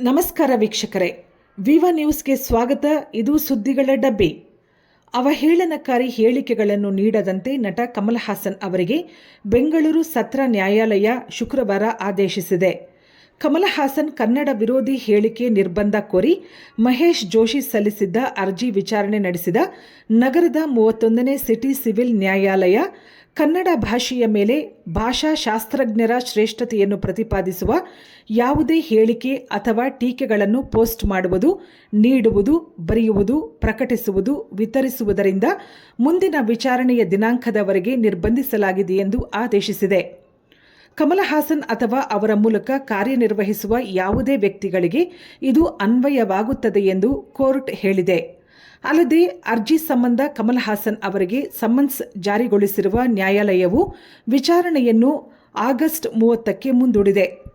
ನಮಸ್ಕಾರ ವೀಕ್ಷಕರೇ. ವಿವ ನ್ಯೂಸ್ಗೆ ಸ್ವಾಗತ. ಇದು ಸುದ್ದಿಗಳ ಡಬ್ಬಿ. ಅವಹೇಳನಕಾರಿ ಹೇಳಿಕೆಗಳನ್ನು ನೀಡದಂತೆ ನಟ ಕಮಲ್ ಹಾಸನ್ ಅವರಿಗೆ ಬೆಂಗಳೂರು ಸತ್ರ ನ್ಯಾಯಾಲಯ ಶುಕ್ರವಾರ ಆದೇಶಿಸಿದೆ. ಕಮಲ್ ಹಾಸನ್ ಕನ್ನಡ ವಿರೋಧಿ ಹೇಳಿಕೆ ನಿರ್ಬಂಧ ಕೋರಿ ಮಹೇಶ್ ಜೋಶಿ ಸಲ್ಲಿಸಿದ್ದ ಅರ್ಜಿ ವಿಚಾರಣೆ ನಡೆಸಿದ ನಗರದ ಮೂವತ್ತೊಂದನೇ ಸಿಟಿ ಸಿವಿಲ್ ನ್ಯಾಯಾಲಯ ಕನ್ನಡ ಭಾಷೆಯ ಮೇಲೆ ಭಾಷಾಶಾಸ್ತ್ರಜ್ಞರ ಶ್ರೇಷ್ಠತೆಯನ್ನು ಪ್ರತಿಪಾದಿಸುವ ಯಾವುದೇ ಹೇಳಿಕೆ ಅಥವಾ ಟೀಕೆಗಳನ್ನು ಪೋಸ್ಟ್ ಮಾಡುವುದು, ನೀಡುವುದು, ಬರೆಯುವುದು, ಪ್ರಕಟಿಸುವುದು, ವಿತರಿಸುವುದರಿಂದ ಮುಂದಿನ ವಿಚಾರಣೆಯ ದಿನಾಂಕದವರೆಗೆ ನಿರ್ಬಂಧಿಸಲಾಗಿದೆ ಎಂದು ಆದೇಶಿಸಿದೆ. ಕಮಲ ಹಾಸನ್ ಅಥವಾ ಅವರ ಮೂಲಕ ಕಾರ್ಯನಿರ್ವಹಿಸುವ ಯಾವುದೇ ವ್ಯಕ್ತಿಗಳಿಗೆ ಇದು ಅನ್ವಯವಾಗುತ್ತದೆ ಎಂದು ಕೋರ್ಟ್ ಹೇಳಿದೆ. ಅಲ್ಲದೆ ಅರ್ಜಿ ಸಂಬಂಧ ಕಮಲ್ ಹಾಸನ್ ಅವರಿಗೆ ಸಮನ್ಸ್ ಜಾರಿಗೊಳಿಸಿರುವ ನ್ಯಾಯಾಲಯವು ವಿಚಾರಣೆಯನ್ನು ಆಗಸ್ಟ್ ಮೂವತ್ತಕ್ಕೆ ಮುಂದೂಡಿದೆ.